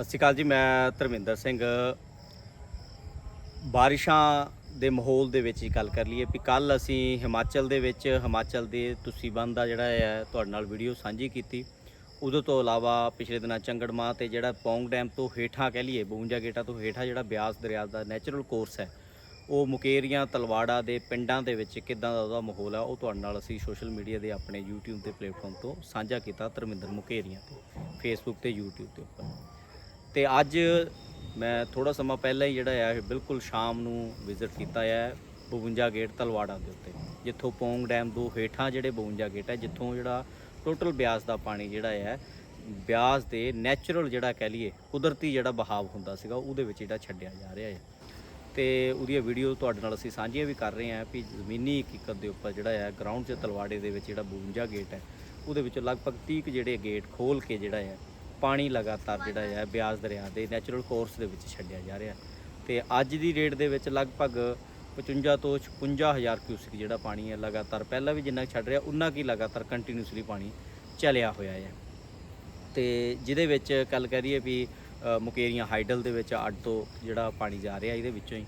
ਸਤਿ ਸ਼੍ਰੀ ਅਕਾਲ ਜੀ, ਮੈਂ ਧਰਮਿੰਦਰ ਸਿੰਘ। ਬਾਰਿਸ਼ਾਂ ਦੇ ਮਾਹੌਲ ਦੇ ਵਿੱਚ ਹੀ ਗੱਲ ਕਰ ਲਈਏ ਵੀ ਕੱਲ ਅਸੀਂ ਹਿਮਾਚਲ ਦੇ ਵਿੱਚ, ਹਿਮਾਚਲ ਦੇ ਤੁਸੀਂ ਬੰਦ ਦਾ ਜਿਹੜਾ ਹੈ ਤੁਹਾਡੇ ਨਾਲ ਵੀਡੀਓ ਸਾਂਝੀ ਕੀਤੀ। ਉਦੋਂ ਤੋਂ ਇਲਾਵਾ ਪਿਛਲੇ ਦਿਨਾਂ ਚੰਗੜਮਾ ਤੇ ਜਿਹੜਾ ਪੌਂਗ ਡੈਮ ਤੋਂ ਹੇਠਾਂ ਕਹਿ ਲਈਏ 52 ਗੇਟਾਂ ਤੋਂ ਹੇਠਾਂ ਜਿਹੜਾ ਬਿਆਸ ਦਰਿਆ ਦਾ ਨੈਚੁਰਲ ਕੋਰਸ ਹੈ, ਉਹ ਮੁਕੇਰੀਆਂ, ਤਲਵਾੜਾ ਦੇ ਪਿੰਡਾਂ ਦੇ ਵਿੱਚ ਕਿਦਾਂ ਦਾ ਉਹਦਾ ਮਾਹੌਲ ਆ, ਉਹ ਤੁਹਾਡੇ ਨਾਲ ਅਸੀਂ ਸੋਸ਼ਲ ਮੀਡੀਆ ਦੇ ਆਪਣੇ YouTube ਦੇ ਪਲੇਟਫਾਰਮ ਤੋਂ ਸਾਂਝਾ ਕੀਤਾ ਧਰਮਿੰਦਰ ਮੁਕੇਰੀਆਂ ਤੇ, Facebook ਤੇ YouTube ਦੇ ਉੱਪਰ। ਤੇ ਅੱਜ ਮੈਂ ਥੋੜਾ ਸਮਾਂ ਪਹਿਲਾਂ ਹੀ ਜਿਹੜਾ ਹੈ ਬਿਲਕੁਲ ਸ਼ਾਮ ਨੂੰ ਵਿਜ਼ਿਟ ਕੀਤਾ ਹੈ 52 ਗੇਟ ਤਲਵਾੜਾ ਦੇ ਉੱਤੇ, ਜਿੱਥੋਂ ਪੌਂਗ ਡੈਮ ਤੋਂ ਹੇਠਾਂ ਜਿਹੜੇ 52 ਗੇਟ ਹੈ ਜਿੱਥੋਂ ਜਿਹੜਾ ਟੋਟਲ ਬਿਆਸ ਦਾ ਪਾਣੀ ਜਿਹੜਾ ਹੈ ਬਿਆਸ ਦੇ ਨੈਚੁਰਲ ਜਿਹੜਾ ਕਹਿ ਲਈਏ, ਕੁਦਰਤੀ ਜਿਹੜਾ ਬਹਾਵ ਹੁੰਦਾ ਸੀਗਾ, ਉਹਦੇ ਵਿੱਚ ਜਿਹੜਾ ਛੱਡਿਆ ਜਾ ਰਿਹਾ ਹੈ ਤੇ ਉਹਦੀਆਂ ਵੀਡੀਓ ਤੁਹਾਡੇ ਨਾਲ ਅਸੀਂ ਸਾਂਝੀਆਂ ਵੀ ਕਰ ਰਹੇ ਹਾਂ ਵੀ ਜ਼ਮੀਨੀ ਹਕੀਕਤ ਦੇ ਉੱਪਰ ਜਿਹੜਾ ਹੈ ਗਰਾਊਂਡ 'ਚ ਤਲਵਾੜੇ ਦੇ ਵਿੱਚ ਜਿਹੜਾ 52 ਗੇਟ ਹੈ ਉਹਦੇ ਵਿੱਚ ਲਗਭਗ 30 ਕੁ ਜਿਹੜੇ ਗੇਟ ਖੋਲ ਕੇ ਜਿਹੜਾ ਹੈ ਪਾਣੀ ਲਗਾਤਾਰ ਜਿਹੜਾ ਹੈ ਬਿਆਸ ਦਰਿਆ ਦੇ ਨੈਚੁਰਲ ਕੋਰਸ ਦੇ ਵਿੱਚ ਛੱਡਿਆ ਜਾ ਰਿਹਾ। ਤੇ ਅੱਜ ਦੀ ਰੇਟ ਦੇ ਵਿੱਚ ਲਗਭਗ 55 ਤੋਂ 56000 ਕਿਊਸਿਕ ਜਿਹੜਾ ਪਾਣੀ ਹੈ ਲਗਾਤਾਰ ਪਹਿਲਾਂ ਵੀ ਜਿੰਨਾ ਕੁ ਛੱਡ ਰਿਹਾ ਉਨਾ ਕੀ ਲਗਾਤਾਰ ਕੰਟੀਨਿਊਸਲੀ ਪਾਣੀ ਚੱਲਿਆ ਹੋਇਆ ਹੈ। ਤੇ ਜਿਹਦੇ ਵਿੱਚ ਗੱਲ ਕਰੀਏ ਵੀ ਮੁਕੇਰੀਆਂ ਹਾਈਡਲ ਦੇ ਵਿੱਚ ਅੱਡ ਤੋਂ ਜਿਹੜਾ ਪਾਣੀ ਜਾ ਰਿਹਾ ਇਹਦੇ ਵਿੱਚੋਂ ਹੀ।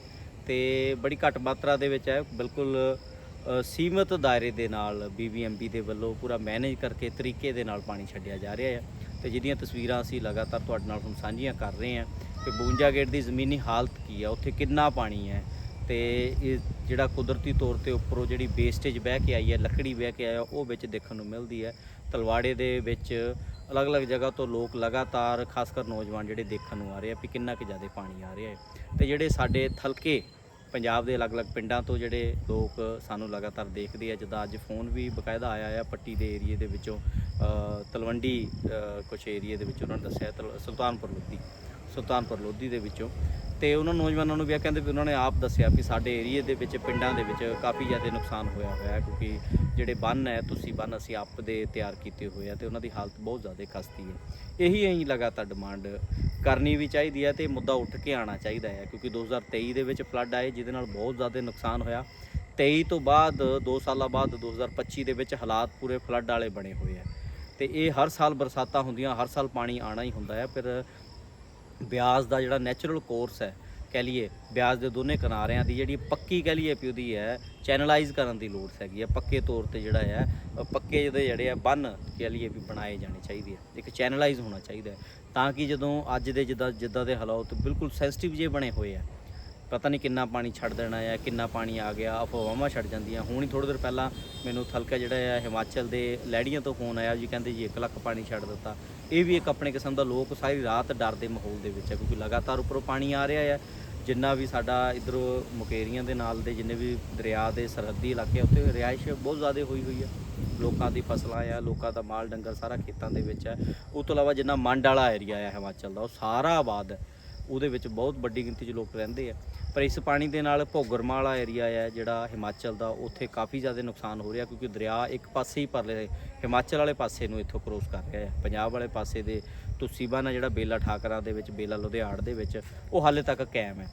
ਤੇ ਬੜੀ ਘੱਟ ਮਾਤਰਾ ਦੇ ਵਿੱਚ ਹੈ ਬਿਲਕੁਲ ਅ, ਸੀਮਤ ਦਾਇਰੇ ਦੇ ਨਾਲ ਬੀਬੀਐਮਬੀ ਦੇ ਵੱਲੋਂ ਪੂਰਾ ਮੈਨੇਜ ਕਰਕੇ ਤਰੀਕੇ ਦੇ ਨਾਲ ਪਾਣੀ ਛੱਡਿਆ ਜਾ ਰਿਹਾ ਹੈ। ਤੇ ਜਿਹਦੀਆਂ ਤਸਵੀਰਾਂ ਅਸੀਂ ਲਗਾਤਾਰ ਤੁਹਾਡੇ ਨਾਲ ਹੁਣ ਸਾਂਝੀਆਂ ਕਰ ਰਹੇ ਹਾਂ ਕਿ 52 ਗੇਟ ਦੀ ਜ਼ਮੀਨੀ ਹਾਲਤ ਕੀ ਹੈ ਉੱਥੇ ਕਿੰਨਾ ਪਾਣੀ ਹੈ ਤੇ ਇਹ ਜਿਹੜਾ ਕੁਦਰਤੀ ਤੌਰ ਤੇ ਉੱਪਰੋਂ ਜਿਹੜੀ ਵੇਸਟੇਜ ਬਹਿ ਕੇ ਆਈ ਹੈ, ਲੱਕੜੀ ਬਹਿ ਕੇ ਆਇਆ, ਉਹ ਵਿੱਚ ਦੇਖਣ ਨੂੰ ਮਿਲਦੀ ਹੈ। ਤਲਵਾੜੇ ਦੇ ਵਿੱਚ ਅਲੱਗ-ਅਲੱਗ ਜਗ੍ਹਾ ਤੋਂ ਲੋਕ ਲਗਾਤਾਰ ਖਾਸ ਕਰ ਨੌਜਵਾਨ ਜਿਹੜੇ ਦੇਖਣ ਨੂੰ ਆ ਰਹੇ ਆ ਵੀ ਕਿੰਨਾ ਕੁ ਜ਼ਿਆਦਾ ਪਾਣੀ ਆ ਰਿਹਾ ਹੈ। ਤੇ ਜਿਹੜੇ ਸਾਡੇ ਥਲਕੇ ਪੰਜਾਬ ਦੇ ਅਲੱਗ-ਅਲੱਗ ਪਿੰਡਾਂ ਤੋਂ ਜਿਹੜੇ ਲੋਕ ਸਾਨੂੰ ਲਗਾਤਾਰ ਦੇਖਦੇ ਆ, ਜਿੱਦਾਂ ਅੱਜ ਫੋਨ ਵੀ ਬਕਾਇਦਾ ਆਇਆ ਆ, ਪੱਟੀ ਦੇ ਏਰੀਏ ਦੇ ਵਿੱਚੋਂ। ਤਲਵੰਡੀ ਕੁਛ ਏਰੀਏ ਦੇ ਵਿੱਚ ਉਹਨਾਂ ਨੇ ਦੱਸਿਆ, ਤਲ- ਸੁਲਤਾਨਪੁਰ ਲੋਧੀ ਸੁਲਤਾਨਪੁਰ ਲੋਧੀ ਦੇ ਵਿੱਚੋਂ। ਤੇ ਉਹਨਾਂ ਨੌਜਵਾਨਾਂ ਨੂੰ ਵੀ ਇਹ ਕਹਿੰਦੇ ਵੀ ਉਹਨਾਂ ਨੇ ਆਪ ਦੱਸਿਆ ਵੀ ਸਾਡੇ ਏਰੀਏ ਦੇ ਵਿੱਚ, ਪਿੰਡਾਂ ਦੇ ਵਿੱਚ ਕਾਫੀ ਜ਼ਿਆਦਾ ਨੁਕਸਾਨ ਹੋਇਆ ਹੋਇਆ, ਕਿਉਂਕਿ ਜਿਹੜੇ ਬੰਨ ਹੈ, ਤੁਸੀਂ ਬੰਨ ਅਸੀਂ ਆਪ ਦੇ ਤਿਆਰ ਕੀਤੇ ਹੋਏ ਆ ਤੇ ਉਹਨਾਂ ਦੀ ਹਾਲਤ ਬਹੁਤ ਜ਼ਿਆਦਾ ਖਸਤੀ ਹੈ। ਇਹੀ ਅਸੀਂ ਲਗਾਤਾਰ ਡਿਮਾਂਡ ਕਰਨੀ ਵੀ ਚਾਹੀਦੀ ਹੈ ਤੇ ਮੁੱਦਾ ਉੱਠ ਕੇ ਆਉਣਾ ਚਾਹੀਦਾ ਹੈ, ਕਿਉਂਕਿ 2023 ਦੇ ਵਿੱਚ ਫਲੱਡ ਆਏ, ਜਿਹਦੇ ਨਾਲ ਬਹੁਤ ਜ਼ਿਆਦਾ ਨੁਕਸਾਨ ਹੋਇਆ। 23 ਤੋਂ ਬਾਅਦ 2 ਸਾਲਾਂ ਬਾਅਦ 2025 ਦੇ ਵਿੱਚ ਹਾਲਾਤ ਪੂਰੇ ਫਲੱਡ ਵਾਲੇ ਬਣੇ ਹੋਏ ਆ। ਤੇ ਇਹ ਹਰ ਸਾਲ ਬਰਸਾਤਾਂ ਹੁੰਦੀਆਂ, ਹਰ ਸਾਲ ਪਾਣੀ ਆਣਾ ਹੀ ਹੁੰਦਾ ਹੈ। ਫਿਰ ਬਿਆਸ ਦਾ ਜਿਹੜਾ ਨੈਚੁਰਲ ਕੋਰਸ ਹੈ, ਕਹਿ ਲਈਏ, ਬਿਆਸ ਦੇ ਦੋਨੇ ਕਿਨਾਰਿਆਂ ਦੀ ਜਿਹੜੀ ਪੱਕੀ ਕਹਿ ਲਈਏ ਵੀ ਉਹਦੀ ਹੈ ਚੈਨਲਾਈਜ਼ ਕਰਨ ਦੀ ਲੋੜ ਹੈਗੀ ਹੈ। ਪੱਕੇ ਤੌਰ ਤੇ ਜਿਹੜਾ ਹੈ ਪੱਕੇ ਜਿਹਦੇ ਜਿਹੜੇ ਆ ਬੰਨ ਕਹਿ ਲਈਏ ਵੀ ਬਣਾਏ ਜਾਣੇ ਚਾਹੀਦੇ ਆ। ਇੱਕ ਚੈਨਲਾਈਜ਼ ਹੋਣਾ ਚਾਹੀਦਾ ਤਾਂ ਕਿ ਜਦੋਂ ਅੱਜ ਦੇ ਜਿੱਦਾਂ ਜਿੱਦਾਂ ਦੇ ਹਾਲਾਤ ਬਿਲਕੁਲ ਸੈਂਸਿਟਿਵ ਜੇ ਬਣੇ ਹੋਏ ਆ ਪਤਾ ਨਹੀਂ ਕਿੰਨਾ ਪਾਣੀ ਛੱਡ ਦੇਣਾ ਆ ਕਿੰਨਾ ਪਾਣੀ ਆ ਗਿਆ ਅਫਵਾਹਾਂ ਛੱਡ ਜਾਂਦੀਆਂ। ਹੁਣ ਹੀ ਥੋੜੀ ਦੇਰ ਪਹਿਲਾਂ ਮੈਨੂੰ ਥਲਕਾ ਜਿਹੜਾ ਆ ਹਿਮਾਚਲ ਦੇ ਲੈੜੀਆਂ ਤੋਂ ਫੋਨ ਆਇਆ ਜੀ ਕਹਿੰਦੇ ਜੀ 1 ਲੱਖ ਪਾਣੀ ਛੱਡ ਦਿੱਤਾ। ਇਹ ਵੀ ਇੱਕ ਆਪਣੇ ਕਿਸਮ ਦਾ ਲੋਕ ਸਾਰੀ ਰਾਤ ਡਰ ਦੇ ਮਾਹੌਲ ਦੇ ਵਿੱਚ ਹੈ ਕਿਉਂਕਿ ਲਗਾਤਾਰ ਉੱਪਰੋਂ ਪਾਣੀ ਆ ਰਿਹਾ ਹੈ ਜਿੰਨਾ ਵੀ ਸਾਡਾ ਇਧਰੋਂ ਮੁਕੇਰੀਆਂ ਦੇ ਨਾਲ ਦੇ ਜਿੰਨੇ ਵੀ ਦਰਿਆ ਦੇ ਸਰਹੱਦੀ ਇਲਾਕੇ ਆ, ਉੱਥੇ ਰਿਹਾਇਸ਼ ਬਹੁਤ ਜ਼ਿਆਦਾ ਹੋਈ ਹੋਈ ਹੈ ਲੋਕਾਂ ਦੀ ਫਸਲਾਂ ਆ ਲੋਕਾਂ ਦਾ ਮਾਲ ਡੰਗਰ ਸਾਰਾ ਖੇਤਾਂ ਦੇ ਵਿੱਚ ਹੈ ਉਸ ਤੋਂ ਇਲਾਵਾ ਜਿੰਨਾ ਮੰਡ ਵਾਲਾ ਏਰੀਆ ਆ ਹਿਮਾਚਲ ਦਾ ਉਹ ਸਾਰਾ ਆਬਾਦ ਹੈ ਉਹਦੇ ਵਿੱਚ ਬਹੁਤ ਵੱਡੀ ਗਿਣਤੀ 'ਚ ਲੋਕ ਰਹਿੰਦੇ ਆ। ਪਰ ਇਸ ਪਾਣੀ ਦੇ ਨਾਲ ਭੋਗਰਮਾ ਵਾਲਾ ਏਰੀਆ ਹੈ ਜਿਹੜਾ ਹਿਮਾਚਲ ਦਾ, ਉੱਥੇ ਕਾਫੀ ਜ਼ਿਆਦਾ ਨੁਕਸਾਨ ਹੋ ਰਿਹਾ ਕਿਉਂਕਿ ਦਰਿਆ ਇੱਕ ਪਾਸੇ ਹੀ ਪਰਲੇ ਹਿਮਾਚਲ ਵਾਲੇ ਪਾਸੇ ਨੂੰ ਇੱਥੋਂ ਕ੍ਰੋਸ ਕਰ ਰਿਹਾ ਹੈ ਪੰਜਾਬ ਵਾਲੇ ਪਾਸੇ ਦੇ ਤੁਸੀਬਾਨ ਜਿਹੜਾ ਬੇਲਾ ਠਾਕਰਾ ਦੇ ਵਿੱਚ, ਬੇਲਾ ਲੁਧਿਆੜ ਦੇ ਵਿੱਚ, ਉਹ ਹਾਲੇ ਤੱਕ ਕਾਇਮ ਹੈ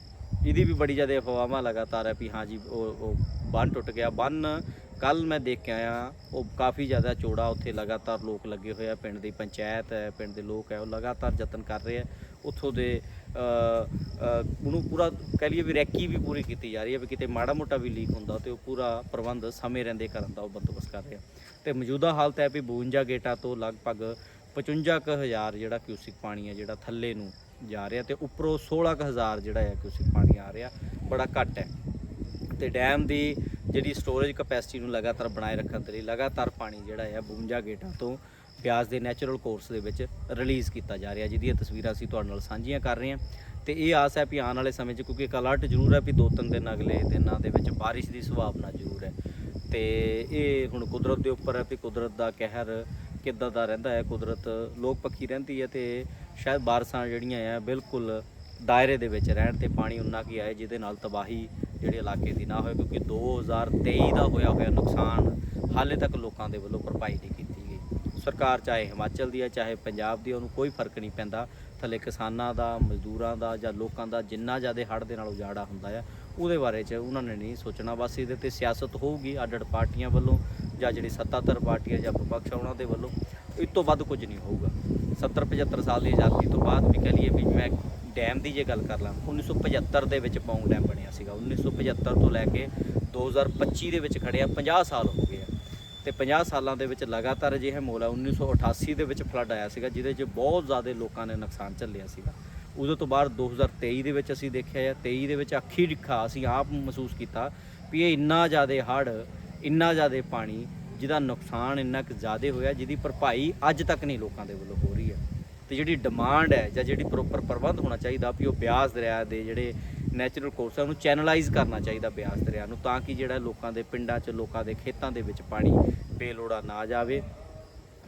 ਇਹਦੀ ਵੀ ਬੜੀ ਜ਼ਿਆਦਾ ਅਫਵਾਹਾਂ ਲਗਾਤਾਰ ਹੈ ਵੀ ਹਾਂ ਜੀ, ਉਹ ਉਹ ਬੰਨ ਟੁੱਟ ਗਿਆ। ਬੰਨ ਕੱਲ ਮੈਂ ਦੇਖ ਕੇ ਆਇਆ ਉਹ ਕਾਫੀ ਜ਼ਿਆਦਾ ਚੌੜਾ ਉੱਥੇ ਲਗਾਤਾਰ ਲੋਕ ਲੱਗੇ ਹੋਏ ਆ। ਪਿੰਡ ਦੀ ਪੰਚਾਇਤ ਹੈ, ਪਿੰਡ ਦੇ ਲੋਕ ਹੈ, ਉਹ ਲਗਾਤਾਰ ਯਤਨ ਕਰ ਰਹੇ ਆ। ਉੱਥੋਂ ਦੇ ਉਹਨੂੰ ਪੂਰਾ ਕਹਿ ਲਈਏ ਵੀ ਰੈਕੀ ਵੀ ਪੂਰੀ ਕੀਤੀ ਜਾ ਰਹੀ ਹੈ ਵੀ ਕਿਤੇ ਮਾੜਾ ਮੋਟਾ ਵੀ ਲੀਕ ਹੁੰਦਾ ਤੇ ਉਹ ਪੂਰਾ ਪ੍ਰਬੰਧ ਸਮੇਂ ਰਹਿੰਦੇ ਕਰਨ ਦਾ ਉਹ ਬੰਦੋਬਸਤ ਕਰ ਰਿਹਾ। ਤੇ ਮੌਜੂਦਾ ਹਾਲਤ ਹੈ ਵੀ 52 ਗੇਟਾਂ ਤੋਂ ਲਗਭਗ 55000 ਜਿਹੜਾ ਕਿਊਸਿਕ ਪਾਣੀ ਹੈ ਜਿਹੜਾ ਥੱਲੇ ਨੂੰ ਜਾ ਰਿਹਾ ਤੇ ਉੱਪਰੋਂ 16000 ਜਿਹੜਾ ਹੈ ਕਿਊਸਿਕ ਪਾਣੀ ਆ ਰਿਹਾ, ਬੜਾ ਘੱਟ ਹੈ। ਤੇ ਡੈਮ ਦੀ ਜਿਹੜੀ ਸਟੋਰੇਜ ਕਪੈਸਿਟੀ ਨੂੰ ਲਗਾਤਾਰ ਬਣਾਏ ਰੱਖਣ ਦੇ ਲਈ ਲਗਾਤਾਰ ਪਾਣੀ ਜਿਹੜਾ ਹੈ 52 ਗੇਟਾਂ ਤੋਂ ਪਿਆਜ਼ ਦੇ ਨੈਚੁਰਲ ਕੋਰਸ ਦੇ ਵਿੱਚ ਰਿਲੀਜ਼ ਕੀਤਾ ਜਾ ਰਿਹਾ, ਜਿਹਦੀਆਂ ਤਸਵੀਰਾਂ ਅਸੀਂ ਤੁਹਾਡੇ ਨਾਲ ਸਾਂਝੀਆਂ ਕਰ ਰਹੇ ਹਾਂ। ਤੇ ਇਹ ਆਸ ਹੈ ਵੀ ਆਉਣ ਵਾਲੇ ਸਮੇਂ 'ਚ, ਕਿਉਂਕਿ ਇੱਕ ਅਲਰਟ ਜ਼ਰੂਰ ਹੈ ਵੀ ਦੋ ਤਿੰਨ ਦਿਨ ਅਗਲੇ ਦਿਨਾਂ ਦੇ ਵਿੱਚ ਬਾਰਿਸ਼ ਦੀ ਸੰਭਾਵਨਾ ਜ਼ਰੂਰ ਹੈ। ਤੇ ਇਹ ਹੁਣ ਕੁਦਰਤ ਦੇ ਉੱਪਰ ਹੈ ਵੀ ਕੁਦਰਤ ਦਾ ਕਹਿਰ ਕਿੱਦਾਂ ਦਾ ਰਹਿੰਦਾ ਹੈ, ਕੁਦਰਤ ਲੋਕ ਪੱਖੀ ਰਹਿੰਦੀ ਹੈ ਤੇ ਸ਼ਾਇਦ ਬਾਰਿਸ਼ਾਂ ਜਿਹੜੀਆਂ ਆ, ਬਿਲਕੁਲ ਦਾਇਰੇ ਦੇ ਵਿੱਚ ਰਹਿਣ ਤੇ ਪਾਣੀ ਉਨਾ ਕੀ ਆਏ, ਜਿਹਦੇ ਨਾਲ ਤਬਾਹੀ ਜਿਹੜੇ ਇਲਾਕੇ ਦੀ ਨਾ ਹੋਏ, ਕਿਉਂਕਿ 2023 ਦਾ ਹੋਇਆ ਹੋਇਆ ਨੁਕਸਾਨ ਹਾਲੇ ਤੱਕ ਲੋਕਾਂ ਦੇ ਵੱਲੋਂ ਭਰਪਾਈ ਨਹੀਂ ਕੀਤੀ। ਸਰਕਾਰ ਚਾਹੇ ਹਿਮਾਚਲ ਦੀ ਹੈ ਚਾਹੇ ਪੰਜਾਬ ਦੀ ਹੈ, ਉਹਨੂੰ ਕੋਈ ਫ਼ਰਕ ਨਹੀਂ ਪੈਂਦਾ। ਥੱਲੇ ਕਿਸਾਨਾਂ ਦਾ ਮਜ਼ਦੂਰਾਂ ਦਾ ਜਾਂ ਲੋਕਾਂ ਦਾ ਜਿੰਨਾ ਜ਼ਿਆਦਾ ਹੜ੍ਹ ਦੇ ਨਾਲ ਉਜਾੜਾ ਹੁੰਦਾ ਆ ਉਹਦੇ ਬਾਰੇ 'ਚ ਉਹਨਾਂ ਨੇ ਨਹੀਂ ਸੋਚਣਾ। ਬਸ ਇਹਦੇ ਤੇ ਸਿਆਸਤ ਹੋਊਗੀ ਅੱਡ ਅੱਡ ਪਾਰਟੀਆਂ ਵੱਲੋਂ ਜਾਂ ਜਿਹੜੀ ਸੱਤਾਧਰ ਪਾਰਟੀ ਹੈ ਜਾਂ ਵਿਪਕਸ਼ ਆ ਉਹਨਾਂ ਦੇ ਵੱਲੋਂ। ਇਸ ਤੋਂ ਵੱਧ ਕੁਝ ਨਹੀਂ ਹੋਊਗਾ। 70 75 ਸਾਲ ਦੀ ਆਜ਼ਾਦੀ ਤੋਂ ਬਾਅਦ ਵੀ ਕਹ ਲਈਏ ਵੀ ਮੈਂ ਡੈਮ ਦੀ ਜੇ ਗੱਲ ਕਰ ਲਾਂ 1975 ਦੇ ਵਿੱਚ ਪੌਂਗ ਡੈਮ ਬਣਿਆ ਸੀਗਾ। 1975 ਤੋਂ ਲੈ ਕੇ 2025 ਦੇ ਵਿੱਚ ਖੜਿਆ 50 ਸਾਲ ਹੋ ਗਏ ਤੇ 50 ਸਾਲਾਂ ਦੇ ਵਿੱਚ ਲਗਾਤਾਰ ਅਜਿਹਾ ਮੋਲ ਆ। 1988 ਦੇ ਵਿੱਚ ਫਲੱਡ ਆਇਆ ਸੀਗਾ, ਜਿਹਦੇ 'ਚ ਬਹੁਤ ਜ਼ਿਆਦਾ ਲੋਕਾਂ ਨੇ ਨੁਕਸਾਨ ਝੱਲਿਆ ਸੀਗਾ। ਉਦੋਂ ਤੋਂ ਬਾਅਦ 2023 ਦੇ ਵਿੱਚ ਅਸੀਂ ਦੇਖਿਆ ਜਾਂ 23 ਦੇ ਵਿੱਚ ਅੱਖੀ ਰਿਖਾ ਅਸੀਂ ਆਪ ਮਹਿਸੂਸ ਕੀਤਾ ਵੀ ਇਹ ਇੰਨਾ ਜ਼ਿਆਦਾ ਹੜ੍ਹ, ਇੰਨਾ ਜ਼ਿਆਦਾ ਪਾਣੀ, ਜਿਹਦਾ ਨੁਕਸਾਨ ਇੰਨਾ ਕੁ ਜ਼ਿਆਦਾ ਹੋਇਆ, ਜਿਹਦੀ ਭਰਪਾਈ ਅੱਜ ਤੱਕ ਨਹੀਂ ਲੋਕਾਂ ਦੇ ਵੱਲੋਂ ਹੋ ਰਹੀ ਹੈ। ਤੇ ਜਿਹੜੀ ਡਿਮਾਂਡ ਹੈ ਜਾਂ ਜਿਹੜੀ ਪ੍ਰੋਪਰ ਪ੍ਰਬੰਧ ਹੋਣਾ ਚਾਹੀਦਾ ਵੀ ਉਹ ਬਿਆਸ ਦਰਿਆ ਦੇ ਜਿਹੜੇ ਨੈਚੁਰਲ ਕੋਰਸ ਹੈ, ਉਹਨੂੰ ਚੈਨਲਾਈਜ਼ ਕਰਨਾ ਚਾਹੀਦਾ ਬਿਆਸ ਦਰਿਆ ਨੂੰ ਤਾਂ ਕਿ ਜਿਹੜਾ ਲੋਕਾਂ ਦੇ ਪਿੰਡਾਂ 'ਚ, ਲੋਕਾਂ ਦੇ ਖੇਤਾਂ ਦੇ ਵਿੱਚ ਪਾਣੀ ਬੇਲੋੜਾ ਨਾ ਜਾਵੇ।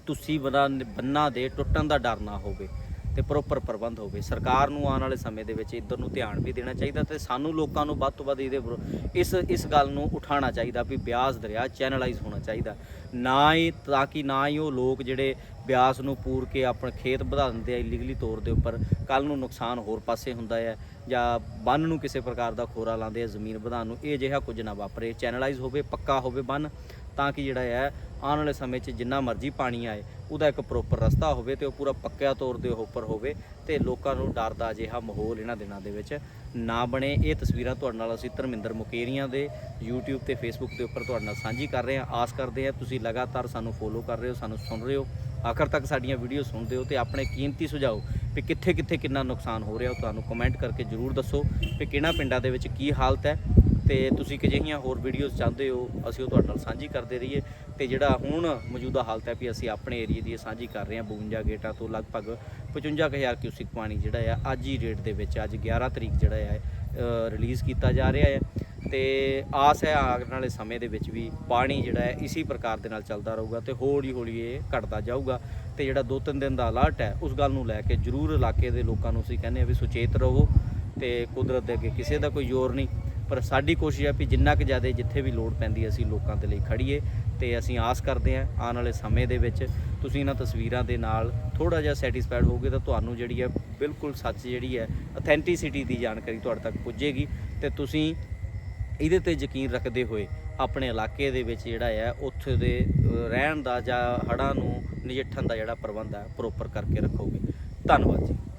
ਤੁਸੀਂ ਬੰਨਾ ਬੰਨਾਂ ਦੇ ਟੁੱਟਣ ਦਾ ਡਰ ਨਾ ਹੋਵੇ ਤੇ ਪ੍ਰੋਪਰ ਪ੍ਰਬੰਧ ਹੋਵੇ। ਸਰਕਾਰ ਨੂੰ ਆਉਣ ਵਾਲੇ ਸਮੇਂ ਦੇ ਵਿੱਚ ਇਧਰ ਨੂੰ ਧਿਆਨ ਵੀ ਦੇਣਾ ਚਾਹੀਦਾ ਤੇ ਸਾਨੂੰ ਲੋਕਾਂ ਨੂੰ ਵੱਧ ਤੋਂ ਵੱਧ ਇਹਦੇ ਵਿਰੋ- ਇਸ ਇਸ ਗੱਲ ਨੂੰ ਉਠਾਉਣਾ ਚਾਹੀਦਾ ਵੀ ਬਿਆਸ ਦਰਿਆ ਚੈਨਲਾਈਜ਼ ਹੋਣਾ ਚਾਹੀਦਾ। ਨਾ ਹੀ, ਤਾਂ ਕਿ ਨਾ ਹੀ ਉਹ ਲੋਕ ਜਿਹੜੇ ਬਿਆਸ ਨੂੰ ਪੂਰ ਕੇ ਆਪਣੇ ਖੇਤ ਵਧਾ ਦਿੰਦੇ ਆ ਇਲੀਗਲੀ ਤੌਰ ਦੇ ਉੱਪਰ ਕੱਲ ਨੂੰ ਨੁਕਸਾਨ ਹੋਰ ਪਾਸੇ ਹੁੰਦਾ ਹੈ ਜਾਂ ਬੰਨ ਨੂੰ ਕਿਸੇ ਪ੍ਰਕਾਰ ਦਾ ਖੋਰਾ ਲਾਉਂਦੇ ਆ, ਜ਼ਮੀਨ ਵਧਾਉਣ ਨੂੰ, ਇਹ ਜਿਹਾ ਕੁਝ ਨਾ ਵਾਪਰੇ। ਚੈਨਲਾਈਜ਼ ਹੋਵੇ, ਪੱਕਾ ਹੋਵੇ ਬੰਨ, ਤਾਂ ਕਿ ਜਿਹੜਾ ਹੈ, ਆਉਣ ਵਾਲੇ ਸਮੇਂ 'ਚ ਜਿੰਨਾ ਮਰਜ਼ੀ ਪਾਣੀ ਆਏ, ਉਹਦਾ ਇੱਕ ਪ੍ਰੋਪਰ ਰਸਤਾ ਹੋਵੇ ਤੇ ਉਹ ਪੂਰਾ ਪੱਕਿਆ ਤੌਰ 'ਤੇ ਉੱਪਰ ਹੋਵੇ ਤੇ ਲੋਕਾਂ ਨੂੰ ਡਰ ਦਾ ਅਜਿਹਾ ਮਾਹੌਲ ਇਹਨਾਂ ਦਿਨਾਂ ਦੇ ਵਿੱਚ ਨਾ ਬਣੇ। ਇਹ ਤਸਵੀਰਾਂ ਤੁਹਾਡੇ ਨਾਲ ਅਸੀਂ ਧਰਮਿੰਦਰ ਮੁਕੇਰੀਆਂ ਦੇ YouTube ਤੇ Facebook ਦੇ ਉੱਪਰ ਤੁਹਾਡੇ ਨਾਲ ਸਾਂਝੀ ਕਰ ਰਹੇ ਹਾਂ। ਆਸ ਕਰਦੇ ਹਾਂ ਤੁਸੀਂ ਲਗਾਤਾਰ ਸਾਨੂੰ ਫੋਲੋ ਕਰ ਰਹੇ ਹੋ, ਸਾਨੂੰ ਸੁਣ ਰਹੇ ਹੋ। ਆਖਰ ਤੱਕ ਸਾਡੀਆਂ ਵੀਡੀਓ ਸੁਣਦੇ ਹੋ ਤੇ ਆਪਣੇ ਕੀਮਤੀ ਸੁਝਾਓ ਵੀ ਕਿੱਥੇ ਕਿੱਥੇ ਕਿੰਨਾ ਨੁਕਸਾਨ ਹੋ ਰਿਹਾ ਉਹ ਤੁਹਾਨੂੰ ਕਮੈਂਟ ਕਰਕੇ ਜਰੂਰ ਦੱਸੋ ਵੀ ਕਿਹਨਾਂ ਪਿੰਡਾਂ ਦੇ ਵਿੱਚ ਕੀ ਹਾਲਤ ਹੈ ਤੇ ਤੁਸੀਂ ਕਿਹੜੀਆਂ ਹੋਰ ਵੀਡੀਓਜ਼ ਚਾਹੁੰਦੇ ਹੋ, ਅਸੀਂ ਉਹ ਤੁਹਾਡੇ ਨਾਲ ਸਾਂਝੀ ਕਰਦੇ ਰਹੀਏ ਤੇ ਜਿਹੜਾ ਹੁਣ ਮੌਜੂਦਾ ਹਾਲਤ ਹੈ ਵੀ ਅਸੀਂ ਆਪਣੇ ਏਰੀਏ ਦੀ ਇਹ ਸਾਂਝੀ ਕਰ ਰਹੇ ਹਾਂ 52 ਗੇਟਾਂ ਤੋਂ ਲਗਭਗ 55000 ਕਿਊਸਿਕ ਪਾਣੀ ਜਿਹੜਾ ਆ, ਅੱਜ ਹੀ ਰੇਟ ਦੇ ਵਿੱਚ, ਅੱਜ 11 ਤਰੀਕ ਜਿਹੜਾ ਹੈ ਰਿਲੀਜ਼ ਕੀਤਾ ਜਾ ਰਿਹਾ ਹੈ ਤੇ ਆਸ ਹੈ ਆਉਣ ਵਾਲੇ ਸਮੇਂ ਦੇ ਵਿੱਚ ਵੀ ਪਾਣੀ ਜਿਹੜਾ ਹੈ ਇਸੇ ਪ੍ਰਕਾਰ ਦੇ ਨਾਲ ਚੱਲਦਾ ਰਹੂਗਾ ਤੇ ਹੌਲੀ ਹੌਲੀ ਇਹ ਘਟਦਾ ਜਾਊਗਾ। ਤੇ ਜਿਹੜਾ ਦੋ ਤਿੰਨ ਦਿਨ ਦਾ ਅਲਰਟ ਹੈ, ਉਸ ਗੱਲ ਨੂੰ ਲੈ ਕੇ ਜ਼ਰੂਰ ਇਲਾਕੇ ਦੇ ਲੋਕਾਂ ਨੂੰ ਅਸੀਂ ਕਹਿੰਦੇ ਆ ਵੀ ਸੁਚੇਤ ਰਹੋ ਤੇ ਕੁਦਰਤ ਦੇ ਅੱਗੇ ਕਿਸੇ ਦਾ ਕੋਈ ਜ਼ੋਰ ਨਹੀਂ। ਪਰ ਸਾਡੀ ਕੋਸ਼ਿਸ਼ ਹੈ ਵੀ ਜਿੰਨਾ ਕੁ ਜ਼ਿਆਦਾ ਜਿੱਥੇ ਵੀ ਲੋੜ ਪੈਂਦੀ ਅਸੀਂ ਲੋਕਾਂ ਦੇ ਲਈ ਖੜੀਏ ਤੇ ਅਸੀਂ ਆਸ ਕਰਦੇ ਹਾਂ ਆਉਣ ਵਾਲੇ ਸਮੇਂ ਦੇ ਵਿੱਚ ਤੁਸੀਂ ਇਹਨਾਂ ਤਸਵੀਰਾਂ ਦੇ ਨਾਲ ਥੋੜਾ ਜਿਹਾ ਸੈਟੀਸਫਾਈਡ ਹੋਗੇ ਤਾਂ ਤੁਹਾਨੂੰ ਜਿਹੜੀ ਹੈ ਬਿਲਕੁਲ ਸੱਚ ਜਿਹੜੀ ਹੈ ਅਥੈਂਟਿਸਿਟੀ ਦੀ ਜਾਣਕਾਰੀ ਤੁਹਾਡੇ ਤੱਕ ਪੁੱਜੇਗੀ ਤੇ ਤੁਸੀਂ ਇਹਦੇ ਤੇ ਯਕੀਨ ਰੱਖਦੇ ਹੋਏ ਆਪਣੇ ਇਲਾਕੇ ਦੇ ਵਿੱਚ ਜਿਹੜਾ ਹੈ, ਉੱਥੇ ਦੇ ਰਹਿਣ ਦਾ ਜਾਂ ਹੜ੍ਹਾਂ ਨੂੰ ਨਜਿੱਠਣ ਦਾ ਜਿਹੜਾ ਪ੍ਰਬੰਧ ਹੈ ਪ੍ਰੋਪਰ ਕਰਕੇ ਰੱਖੋਗੇ। ਧੰਨਵਾਦ ਜੀ।